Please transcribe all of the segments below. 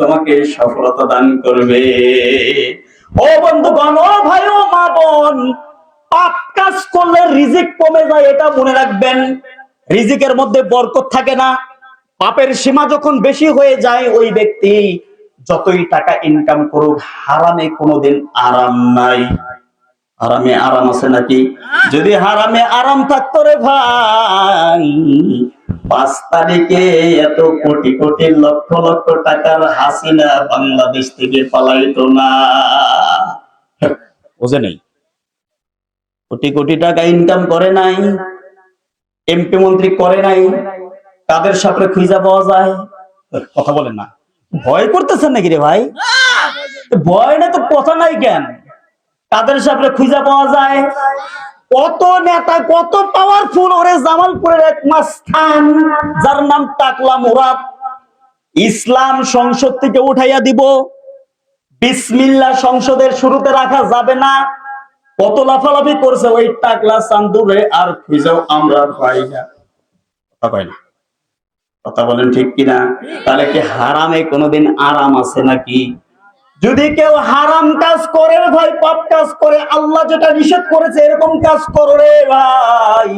তোমাকে সফলতা দান করবে। ও বন্ধুগণ, ও ভাই, ও মা বোন, পাপ কাজ করলে রিজিক কমে যায়, এটা মনে রাখবেন। রিজিকের মধ্যে বরকত থাকে না। পাপের সীমা যখন বেশি হয়ে যায়, ওই ব্যক্তি যতই টাকা ইনকাম করুক, হারামে কোনোদিন আরাম নাই। হারামে আরাম আছে নাকি? যদি হারামে আরাম থাকতো রে ভাই পাঁচ তারিখে এত কোটি কোটি লক্ষ লক্ষ টাকার হাসিনা বাংলাদেশ থেকে পালাইতো না। বুঝে নেই? কোটি কোটি টাকা ইনকাম করে নাই এমপি মন্ত্রী করে নাই, কাদের সাথে খুঁজা পাওয়া যায়? কথা বলেন না। ভয় করতেছেন নাকি রে ভাই? ভয় না তো কথা নাই কেন? কাদের সাথে খুঁজা পাওয়া যায়? কত নেতা, কত পাওয়ারফুল ওরে জামালপুরের এক মাস্তান যার নাম টাকলা মুরাদ। ইসলাম সংসদ থেকে উঠাইয়া দিব। বিসমিল্লা সংসদের শুরুতে রাখা যাবে না। কত লাফালাফি করছে ওই টাকলা চান্দুরে, আর খুঁজেও আমরা পাই না। কথা বলেন ঠিক কিনা? তাহলে কি হারামে কোনোদিন আরাম আছে নাকি? যদি কেউ হারাম কাজ করে ভাই, পাপ কাজ করে, আল্লাহ যেটা নিষেধ করেছে, এরকম কাজ করো রে ভাই।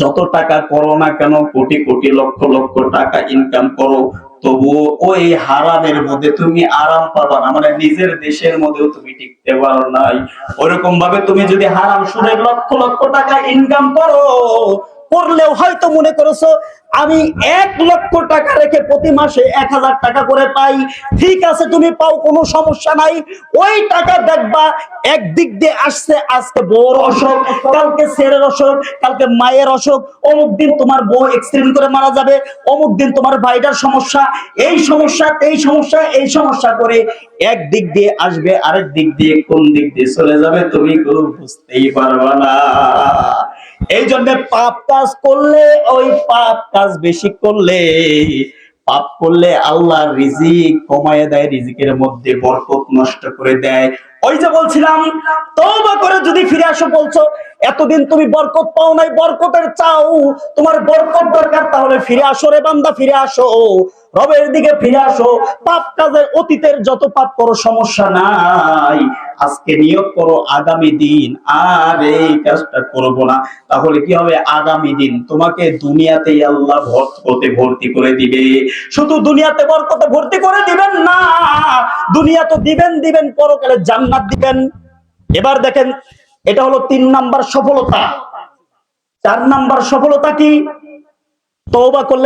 যত টাকা করো না কেন, কোটি কোটি লক্ষ লক্ষ টাকা ইনকাম করো, তবুও ওই হারামের মধ্যে তুমি আরাম পাবা না। মানে নিজের দেশের মধ্যেও তুমি টিকতে পারো নাই। ওরকম ভাবে তুমি যদি হারাম সুদের লক্ষ লক্ষ টাকা ইনকাম করো করলেও হয়তো মনে করেছ, আমি এক লক্ষ টাকা রেখে প্রতি মাসে এক হাজার টাকা করে পাই। ঠিক আছে, তুমি পাও, কোনো সমস্যা নাই। ওই টাকা দেখবা, একদিক দিয়ে আসছে, আজকে বউর অসুখ, কালকে ছেলের অসুখ, কালকে মায়ের অসুখ। অমুক দিন তোমার বউ এক্সিডেন্ট করে মারা যাবে, অমুক দিন তোমার ভাইটার সমস্যা। এই সমস্যা এই সমস্যা এই সমস্যা করে এক দিক দিয়ে আসবে, আরেক দিক দিয়ে কোন দিক দিয়ে চলে যাবে, তুমি কেউ বুঝতেই পারবা না। এই জন্য পাপ কাজ করলে, ওই পাপ কাজ বেশি করলে, পাপ করলে আল্লাহ রিজিক কমায় দেয়, রিজিকের মধ্যে বরকত নষ্ট করে দেয়। ওই যে বলছিলাম, তওবা করে যদি ফিরে আসো, বলছো, এতদিন তুমি বরকত পাও নাই, বরকতের চাও, তোমার বরকত দরকার, তাহলে ফিরে আসো রে বান্দা, ফিরে আসো। রবের দিকে ফিরে আসো। পাপ কাজের অতীতের যত পাপ করো, সমস্যা নাই। আজকে নিয়োগ করো, আগামী দিন আর এই কাজটা করব না। তাহলে কি হবে? আগামী দিন তোমাকে দুনিয়াতেই আল্লাহ ভর্তি ভর্তি করে দিবে। শুধু দুনিয়াতে বরকতে ভর্তি করে দিবেন না, দুনিয়া তো দিবেন দিবেন, পরকালে জান্নাত দিবেন। এবার দেখেন, এটা হলো তিন নাম্বার সফলতা। চার নাম্বার সফলতা কি? তওবা করলে